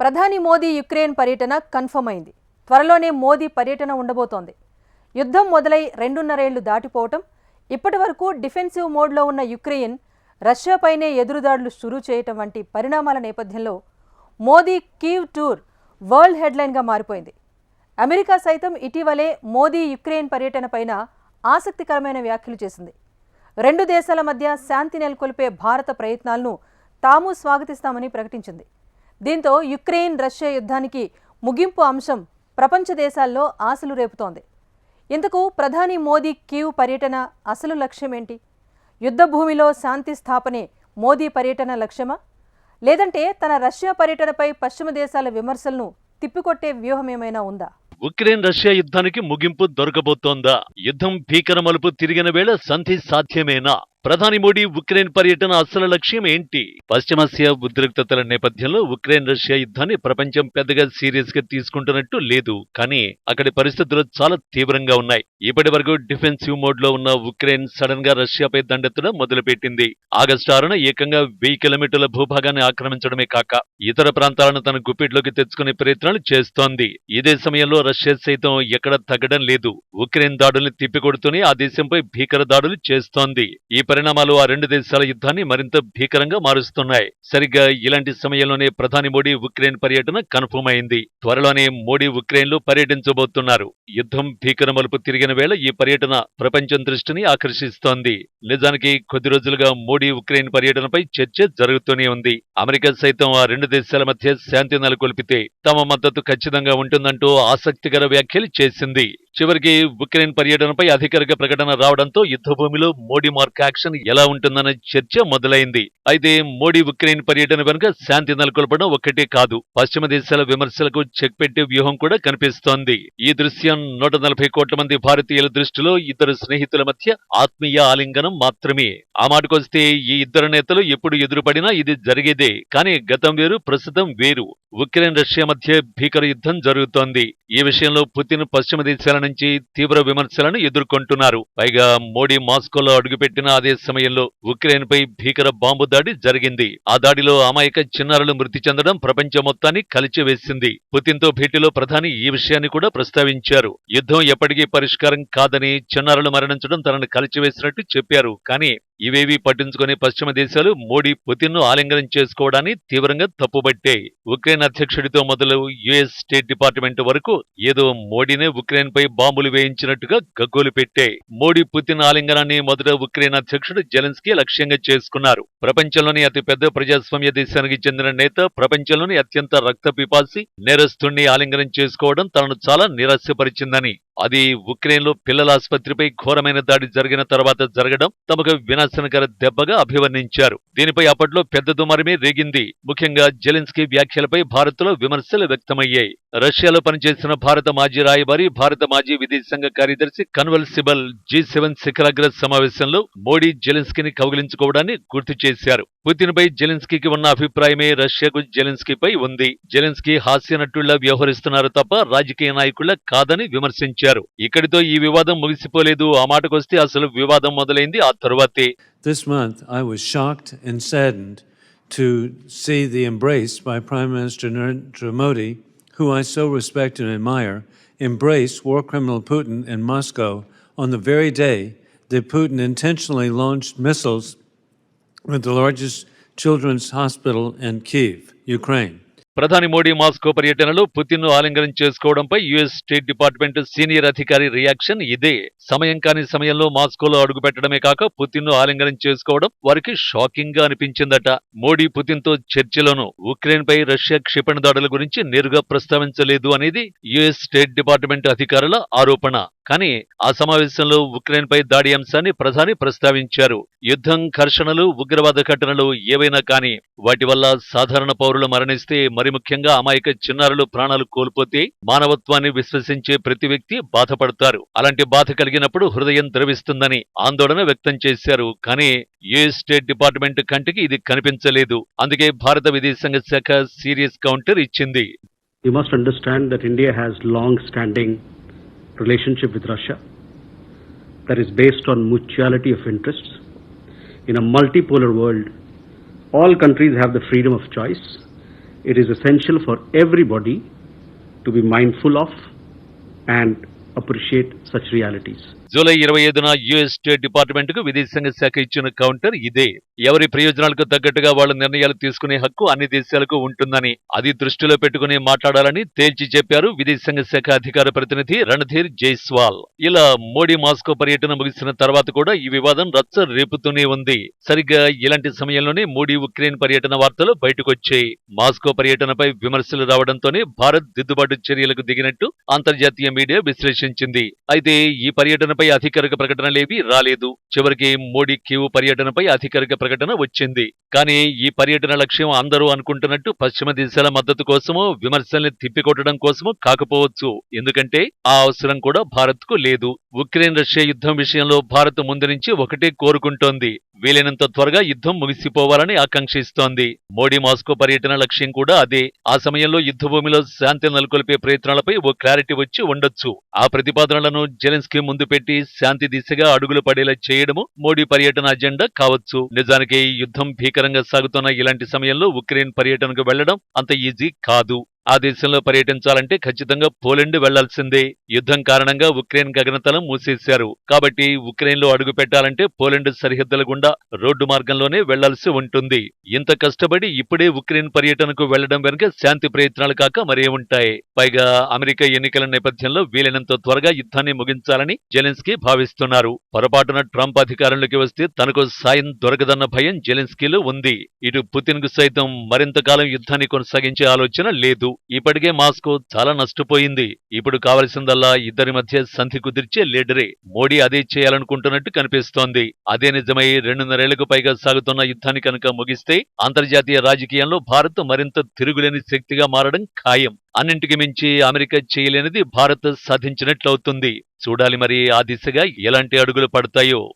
ప్రధాని మోదీ యుక్రెయిన్ పర్యటన కన్ఫర్మ్ అయింది. త్వరలోనే మోదీ పర్యటన ఉండబోతోంది. యుద్ధం మొదలై రెండున్నరేళ్ళు దాటిపోవటం ఇప్పటి వరకు డిఫెన్సివ్ మోడ్లో ఉన్న యుక్రెయిన్ రష్యాపైనే ఎదురుదాడులు షురూ చేయటం వంటి పరిణామాల నేపథ్యంలో మోదీ కీవ్ టూర్ వరల్డ్ హెడ్లైన్గా మారిపోయింది. అమెరికా సైతం ఇటీవలే మోదీ యుక్రెయిన్ పర్యటనపైన ఆసక్తికరమైన వ్యాఖ్యలు చేసింది. రెండు దేశాల మధ్య శాంతి నెలకొల్పే భారత ప్రయత్నాలను తాము స్వాగతిస్తామని ప్రకటించింది. దీంతో యుక్రెయిన్ రష్యా యుద్ధానికి ముగింపు అంశం ప్రపంచ దేశాల్లో ఆశలు రేపుతోంది. ఇంతకు ప్రధాని మోదీ కీవ్ పర్యటన అసలు లక్ష్యమేంటి? యుద్ధ భూమిలో శాంతి స్థాపనే మోదీ పర్యటన లక్ష్యమా? లేదంటే తన రష్యా పర్యటనపై పశ్చిమ దేశాల విమర్శలను తిప్పికొట్టే వ్యూహం ఏమైనా ఉందా? ఉక్రెయిన్ రష్యా యుద్ధానికి ముగింపు దొరకబోతోందా? యుద్ధం భీకర మలుపు తిరిగిన వేళ సంధి సాధ్యమేనా? ప్రధాని మోడీ ఉక్రెయిన్ పర్యటన అసలు లక్ష్యం ఏంటి? పశ్చిమాసియా ఉద్రిక్తతల నేపథ్యంలో ఉక్రెయిన్ రష్యా యుద్ధాన్ని ప్రపంచం పెద్దగా సీరియస్గా తీసుకుంటున్నట్టు లేదు. కానీ అక్కడి పరిస్థితులు చాలా తీవ్రంగా ఉన్నాయి. ఇప్పటి వరకు డిఫెన్సివ్ మోడ్లో ఉన్న ఉక్రెయిన్ సడన్గా రష్యాపై దండెత్తడం మొదలుపెట్టింది. ఆగస్టు ఆరున ఏకంగా వెయ్యి కిలోమీటర్ల భూభాగాన్ని ఆక్రమించడమే కాక ఇతర ప్రాంతాలను తన గుప్పిట్లోకి తెచ్చుకునే ప్రయత్నాలు చేస్తోంది. ఇదే సమయంలో రష్యా సైతం ఎక్కడ తగ్గడం లేదు. ఉక్రెయిన్ దాడుల్ని తిప్పికొడుతూనే ఆ దేశంపై భీకర దాడులు చేస్తోంది. ఈ పరిణామాలు ఆ రెండు దేశాల యుద్ధాన్ని మరింత భీకరంగా మారుస్తున్నాయి. సరిగ్గా ఇలాంటి సమయంలోనే ప్రధాని మోడీ ఉక్రెయిన్ పర్యటన కన్ఫర్మ్ అయింది త్వరలోనే మోడీ ఉక్రెయిన్లో పర్యటించబోతున్నారు. యుద్ధం భీకర మలుపు తిరిగిన వేళ ఈ పర్యటన ప్రపంచం దృష్టిని ఆకర్షిస్తోంది. నిజానికి కొద్ది రోజులుగా మోడీ ఉక్రెయిన్ పర్యటనపై చర్చ జరుగుతూనే ఉంది. అమెరికా సైతం ఆ రెండు దేశాల మధ్య శాంతి నెలకొల్పితే తమ మద్దతు ఖచ్చితంగా ఉంటుందంటూ ఆసక్తికర వ్యాఖ్యలు చేసింది. చివరికి ఉక్రెయిన్ పర్యటనపై అధికారిక ప్రకటన రావడంతో యుద్ధ భూమిలో మోడీ మార్క్ యాక్షన్ ఎలా ఉంటుందన్న చర్చ మొదలైంది. అయితే మోడీ ఉక్రెయిన్ పర్యటన వెనుక శాంతి నెలకొల్పడం ఒక్కటే కాదు. పశ్చిమ దేశాల విమర్శలకు చెక్ పెట్టే వ్యూహం కూడా కనిపిస్తోంది. ఈ దృశ్యం నూట నలభై కోట్ల మంది భారతీయుల దృష్టిలో ఇద్దరు స్నేహితుల మధ్య ఆత్మీయ ఆలింగనం మాత్రమే. ఆ మాటకొస్తే ఈ ఇద్దరు నేతలు ఎప్పుడు ఎదురుపడినా ఇది జరిగేదే. కానీ గతం వేరు ప్రస్తుతం వేరు. ఉక్రెయిన్ రష్యా మధ్య భీకర యుద్ధం జరుగుతోంది. ఈ విషయంలో పుతిన్ పశ్చిమ దేశాల నుంచి తీవ్ర విమర్శలను ఎదుర్కొంటున్నారు. పైగా మోడీ మాస్కోలో అడుగుపెట్టిన అదే సమయంలో ఉక్రెయిన్ పై భీకర బాంబు దాడి జరిగింది. ఆ దాడిలో అమాయక చిన్నారులు మృతి చెందడం ప్రపంచం మొత్తాన్ని కలిచివేసింది. పుతిన్తో భేటీలో ప్రధాని ఈ విషయాన్ని కూడా ప్రస్తావించారు. యుద్ధం ఎప్పటికీ పరిష్కారం కాదని చిన్నారులు మరణించడం తనను కలిచివేసినట్టు చెప్పారు. కానీ ఇవేవీ పట్టించుకునే పశ్చిమ దేశాలు మోడీ పుతిన్ను ఆలింగనం చేసుకోవడాన్ని తీవ్రంగా తప్పుబట్టాయి. ఉక్రెయిన్ అధ్యక్షుడితో మొదలు యుఎస్ స్టేట్ డిపార్ట్మెంట్ వరకు ఏదో మోడీనే ఉక్రెయిన్ పై బాంబులు వేయించినట్టుగా గగ్గోలు పెట్టాయి. మోడీ పుతిన్ ఆలింగనాన్ని మొదట ఉక్రెయిన్ అధ్యక్షుడు జెలెన్స్కీ లక్ష్యంగా చేసుకున్నారు. ప్రపంచంలోని అతిపెద్ద ప్రజాస్వామ్య దేశానికి చెందిన నేత ప్రపంచంలోని అత్యంత రక్త పిపాసి నేరస్తుణ్ణి ఆలింగనం చేసుకోవడం తనను చాలా నిరాశపరిచిందని అది ఉక్రెయిన్లో పిల్లల ఆసుపత్రిపై ఘోరమైన దాడి జరిగిన తర్వాత జరగడం తమకు వినాశనకర దెబ్బగా అభివర్ణించారు. దీనిపై అప్పట్లో పెద్ద దుమారమే రేగింది. ముఖ్యంగా జెలెన్స్కీ వ్యాఖ్యలపై భారత్లో విమర్శలు వ్యక్తమయ్యాయి. రష్యాలో పనిచేసిన భారత మాజీ రాయబారి భారత మాజీ విదేశాంగ కార్యదర్శి కన్వల్ సిబల్ జీ సెవెన్ శిఖరాగ్ర సమావేశంలో మోడీ జెలెన్స్కీని కౌగిలించుకోవడాన్ని గుర్తు చేశారు. పుతిన్ పై జెలెన్స్కీకి ఉన్న అభిప్రాయమే రష్యాకు జెలెన్స్కీపై ఉంది జెలెన్స్కీ హాస్య నటుళ్ళా వ్యవహరిస్తున్నారు తప్ప రాజకీయ నాయకుళ్ళ కాదని విమర్శించారు ఇక్కడితో ఈ వివాదం ముగిసిపోలేదు ఆ మాటకొస్తే అసలు వివాదం మొదలైంది ఆ తరువాతే This month, I was shocked and saddened to see the embrace by Prime Minister Narendra Modi, who I so respect and admire, embrace war criminal Putin in Moscow on the very day that Putin intentionally launched missiles with the largest children's hospital in Kiev, Ukraine. ప్రధాని Modi Moscow పర్యటనలో పుతిన్ను ఆలింగనం చేసుకోవడంపై US state department senior అధికారి reaction ఇదే. సమయం కాని సమయంలో మాస్కోలో అడుగుపెట్టడమే కాక పుతిన్ను ఆలింగనం చేసుకోవడం వారికి షాకింగ్గా అనిపించిందట. మోడీ పుతిన్తో చర్చలోనూ ఉక్రెయిన్ పై రష్యా క్షిపణి దాడుల గురించి నేరుగా ప్రస్తావించలేదు అనేది యుఎస్ స్టేట్ డిపార్ట్మెంట్ అధికారుల ఆరోపణ. కానీ ఆ సమావేశంలో ఉక్రెయిన్ పై దాడి అంశాన్ని ప్రధాని ప్రస్తావించారు. యుద్ధం ఘర్షణలు ఉగ్రవాద ఘటనలు ఏవైనా కానీ వాటి వల్ల సాధారణ పౌరులు మరణిస్తే మరి ముఖ్యంగా అమాయక చిన్నారులు ప్రాణాలు కోల్పోతే మానవత్వాన్ని విశ్వసించే ప్రతి వ్యక్తి బాధపడతారు. అలాంటి బాధ కలిగినప్పుడు హృదయం ద్రవిస్తుందని ఆందోళన వ్యక్తం చేశారు. కానీ ఏ స్టేట్ డిపార్ట్మెంట్ కంటికి ఇది కనిపించలేదు. అందుకే భారత విదేశాంగ శాఖ సీరియస్ కౌంటర్ ఇచ్చింది. You must understand that India has long-standing relationship with Russia that is based on mutuality of interests. In a multipolar world, all countries have the freedom of choice. it is essential for everybody to be mindful of and appreciate such realities. July ఇరవై ఐదున US state డిపార్ట్మెంట్కు విదేశాంగ శాఖ ఇచ్చిన counter ఇదే. ఎవరి ప్రయోజనాలకు తగ్గట్టుగా వాళ్ళ నిర్ణయాలు తీసుకునే హక్కు అన్ని దేశాలకు ఉంటుందని అది దృష్టిలో పెట్టుకుని మాట్లాడాలని తేల్చి చెప్పారు విదేశాంగ శాఖ అధికార ప్రతినిధి రణధీర్ జైస్వాల్. ఇలా మోడీ మాస్కో పర్యటన ముగిసిన తర్వాత కూడా ఈ వివాదం రచ్చ రేపుతూనే ఉంది. సరిగ్గా ఇలాంటి సమయంలోనే మోడీ ఉక్రెయిన్ పర్యటన వార్తలు బయటకొచ్చాయి. మాస్కో పర్యటనపై విమర్శలు రావడంతోనే భారత్ దిద్దుబాటు చర్యలకు దిగినట్టు అంతర్జాతీయ మీడియా విశ్లేషించింది. అయితే ఈ పర్యటనపై అధికారిక ప్రకటనలేవీ రాలేదు. చివరికి మోడీ కీవ్ పర్యటనపై అధికారిక ప్రకటన వచ్చింది. కానీ ఈ పర్యటన లక్ష్యం అందరూ అనుకుంటున్నట్టు పశ్చిమ దేశాల మద్దతు కోసమో విమర్శల్ని తిప్పికొట్టడం కోసమో కాకపోవచ్చు. ఎందుకంటే ఆ అవసరం కూడా భారత్కు లేదు. ఉక్రెయిన్ రష్యా యుద్ధం విషయంలో భారత్ ముందు నుంచి ఒకటే కోరుకుంటోంది. వీలైనంత త్వరగా యుద్ధం ముగిసిపోవాలని ఆకాంక్షిస్తోంది. మోడీ మాస్కో పర్యటన లక్ష్యం కూడా అదే. ఆ సమయంలో యుద్ధ భూమిలో శాంతి నెలకొల్పే ప్రయత్నాలపై ఓ క్లారిటీ వచ్చి ఉండొచ్చు. ఆ ప్రతిపాదనలను జెలెన్స్కీ ముందు పెట్టి శాంతి దిశగా అడుగులు పడేలా చేయడము మోడీ పర్యటన అజెండా కావచ్చు. నిజానికి ఈ యుద్ధం భీకరంగా సాగుతున్న ఇలాంటి సమయంలో ఉక్రెయిన్ పర్యటనకు వెళ్ళడం అంత ఈజీ కాదు. ఆ దేశంలో పర్యటించాలంటే ఖచ్చితంగా పోలెండ్ వెళ్ళాల్సిందే. యుద్ధం కారణంగా ఉక్రెయిన్ గగనతలం మూసేశారు. కాబట్టి ఉక్రెయిన్లో అడుగు పెట్టాలంటే పోలెండ్ సరిహద్దుల గుండా రోడ్డు మార్గంలోనే వెళ్ళాల్సి ఉంటుంది. ఇంత కష్టపడి ఇప్పుడే ఉక్రెయిన్ పర్యటనకు వెళ్ళడం వెనుక శాంతి ప్రయత్నాలు కాక మరేముంటాయి పైగా అమెరికా ఎన్నికల నేపథ్యంలో వీలైనంత త్వరగా యుద్ధాన్ని ముగించాలని జెలెన్స్కీ భావిస్తున్నారు. పొరపాటున ట్రంప్ అధికారంలోకి వస్తే తనకు సాయం దొరకదన్న భయం జెలెన్స్కీలో ఉంది. ఇటు పుతిన్కు సైతం మరింతకాలం యుద్ధాన్ని కొనసాగించే ఆలోచన లేదు. ఇప్పటికే మాస్కో చాలా నష్టపోయింది. ఇప్పుడు కావలసిందల్లా ఇద్దరి మధ్య సంధి కుదిర్చే లీడరే మోడీ అదే చేయాలనుకుంటున్నట్టు కనిపిస్తోంది. అదే నిజమై రెండున్నరేళ్ళకు పైగా సాగుతున్న యుద్ధాన్ని కనుక ముగిస్తే అంతర్జాతీయ రాజకీయంలో భారత్ మరింత తిరుగులేని శక్తిగా మారడం ఖాయం. అన్నింటికి మించి అమెరికా చేయలేనిది భారత్ సాధించినట్లవుతుంది. చూడాలి మరి ఆ దిశగా ఎలాంటి అడుగులు పడతాయో.